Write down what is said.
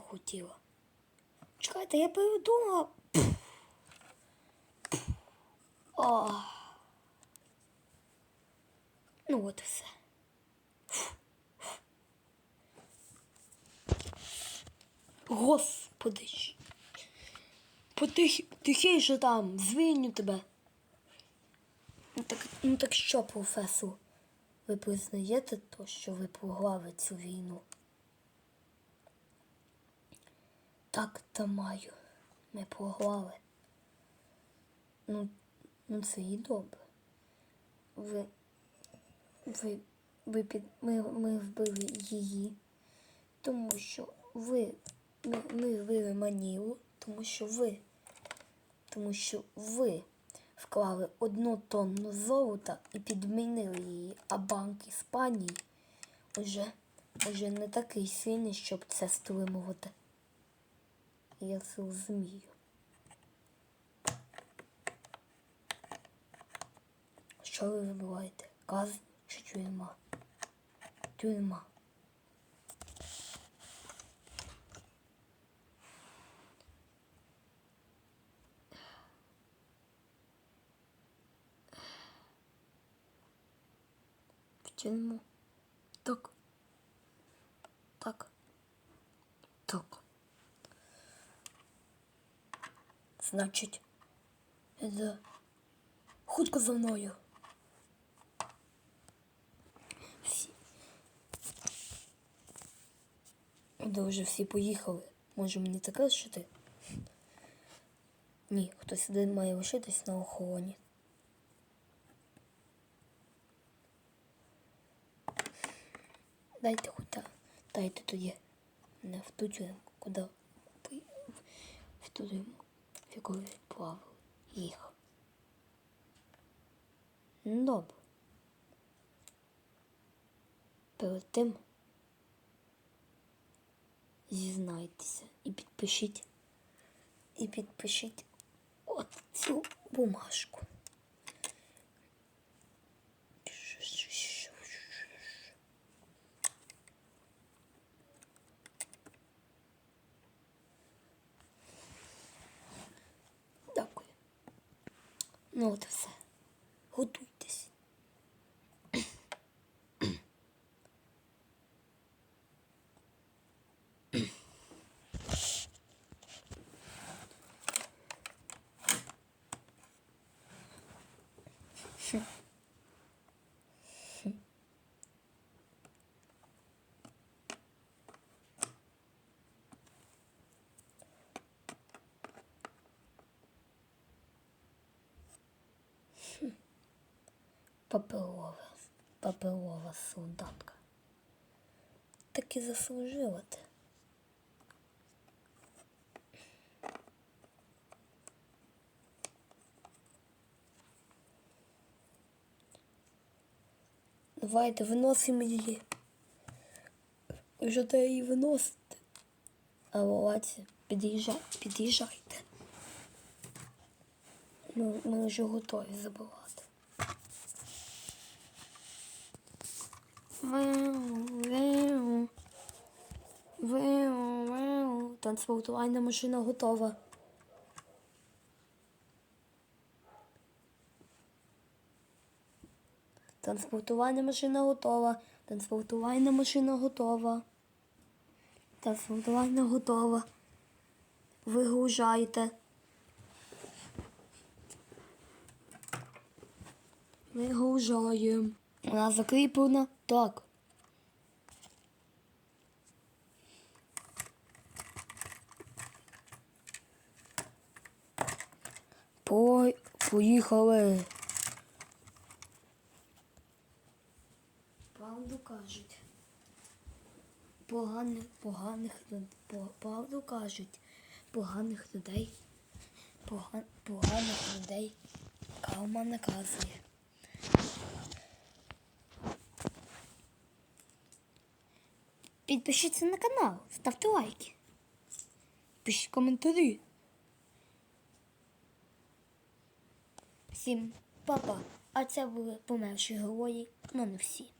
хотіла. Чекайте, я передумала. О. Ну от і все. Господи. Потих, тихіше там, звільню тебе. Ну так, ну так що, професор? Ви признаєте то, що ви програли цю війну? Так та маю. Ми програли. Ну, ну це і добре. Ви. Ви. Ви під. Ми, ми вбили її. Тому що ви. Ми, ми вбили Манілу, тому що ви. Тому що ви вклали одну тонну золота і підмінили її, а банк Іспанії уже, уже не такий сильний, щоб це стримувати. Я це розумію. Що ви вибираєте? Казнь чи тюрма? Тюрма. В тюрму. Так. Так. Так. Значить, да. Хутко за мною. Всі. Да вже всі поїхали. Може мені таке лишити? Ні, хтось один має лишитись на охороні. Дайте хоч та- дайте тоді не в ту тюрмку, куди пої- яку відплавили їх. Добре. Перед тим зізнайтеся і підпишіть. І підпишіть от цю бумажку. Ну от і все. Готуйтесь. Паперова, паперова солдатка. Так і заслужила ти. Давайте виносимо її. Вже треба її виносити. А Владі, під'їжджай, під'їжджайте. Ми, ми вже готові забивати. Веу. Транспортувальна машина готова. Транспортувальна машина готова. Транспортувальна машина готова. Транспортувальна готова. Вигружайте. Вигружаємо. Вона закріплена? Так. По... Поїхали. Правду кажуть. Поганих, поганих, правду кажуть. Поганих людей. Пога, поганих людей. Карма наказує. Підпишіться на канал, ставте лайки. Пишіть коментарі. Всім па-па. А це були померші герої, але не всі.